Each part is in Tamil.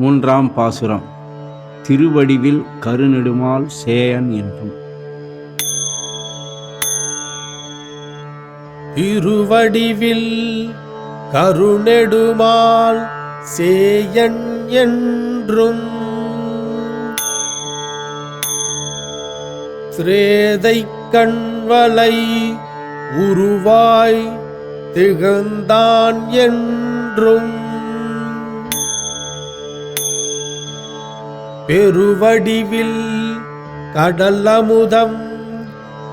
மூன்றாம் பாசுரம். திருவடிவில் கருநெடுமால் சேயன் என்றும். திருவடிவில் கருணெடுமால் சேயன் என்றும். திரேதை கண்வலை உருவாய் திகழ்ந்தான் என்றும். பெருவடிவில் கடலமுதம்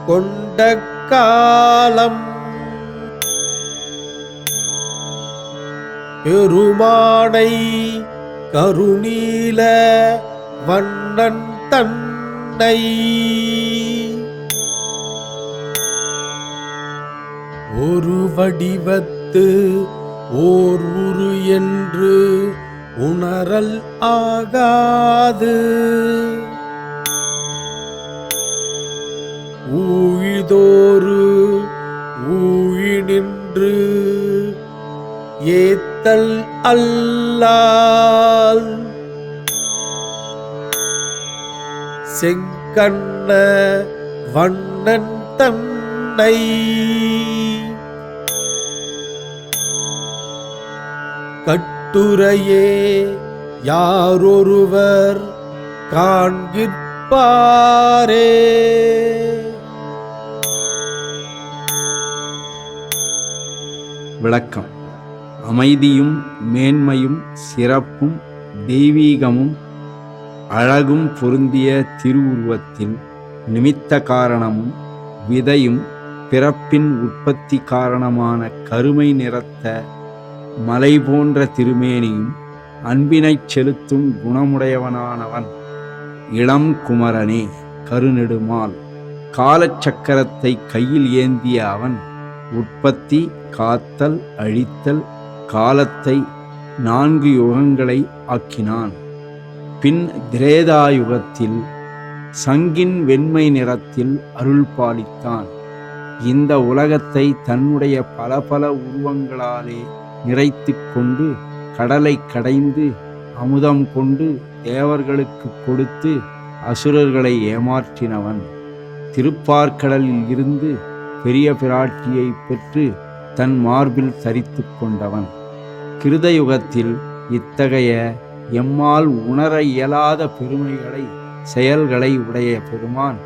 கொண்ட காலம். பெருமானை கருணீல வண்ணன் தன்னை. ஒரு வடிவத்து ஓர் உரு என்று உணரல் ஆகாது. ஊழிதோறு ஊழி நின்று ஏத்தல் அல்லால். செங்கண்ண வண்ணன் தன்னை கட்டுரையே யாரொருவர் காண்கிற்பாரே. விளக்கம். அமைதியும் மேன்மையும் சிறப்பும் தெய்வீகமும் அழகும் பொருந்திய திருவுருவத்தின் நிமித்த காரணமும் விதையும் பிறப்பின் உற்பத்தி காரணமான கருமை நிறத்த மலை போன்ற திருமேனியும் அன்பினைச் செலுத்தும் குணமுடையவனானவன். இளம் குமரனே கருநெடுமால். காலச்சக்கரத்தை கையில் ஏந்திய அவன் உற்பத்தி காத்தல் அழித்தல் காலத்தை நான்கு யுகங்களை ஆக்கினான். பின் திரேதாயுகத்தில் சங்கின் வெண்மை நிறத்தில் அருள் பாலித்தான். இந்த உலகத்தை தன்னுடைய பல பல உருவங்களாலே நிறைத்து கொண்டு கடலை கடைந்து அமுதம் கொண்டு தேவர்களுக்கு கொடுத்து அசுரர்களை ஏமாற்றினவன். திருப்பார்க்கடலில் இருந்து பெரிய பிராட்டியை பெற்று தன் மார்பில் தரித்து கொண்டவன். கிருதயுகத்தில் இத்தகைய எம்மால் உணர இயலாத பெருமைகளை செயல்களை உடைய பெருமான்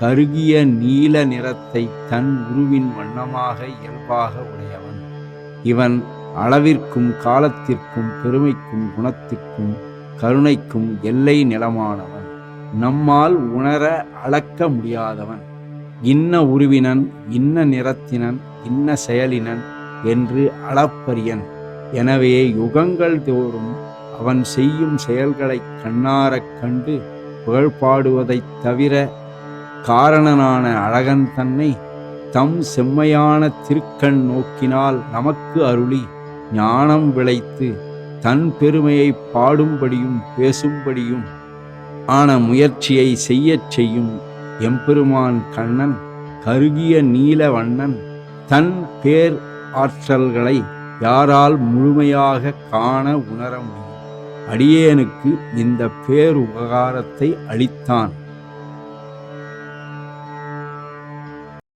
கருகிய நீல நிறத்தை தன் உருவின் வண்ணமாக இயல்பாக உடையவன். இவன் அளவிற்கும் காலத்திற்கும் பெருமைக்கும் குணத்திற்கும் கருணைக்கும் எல்லை நிலமானவன். நம்மால் உணர அளக்க முடியாதவன். இன்ன உருவினன் இன்ன நிறத்தினன் இன்ன செயலினன் என்று அளப்பரியன். எனவே யுகங்கள் தோறும் அவன் செய்யும் செயல்களைக் கண்ணாரக் கண்டு புகழ்பாடுவதைத் தவிர காரணனான அழகன் தன்னை தம் செம்மையான திருக்கண் நோக்கினால் நமக்கு அருளி ஞானம் விளைத்து தன் பெருமையை பாடும்படியும் பேசும்படியும் ஆன முயற்சியை செய்யச் செய்யும் எம்பெருமான் கண்ணன் கருகிய நீல வண்ணன் தன் பேர் ஆற்றல்களை யாரால் முழுமையாக காண உணர முடியும்? அடியேனுக்கு இந்த பேருபகாரத்தை அளித்தான்.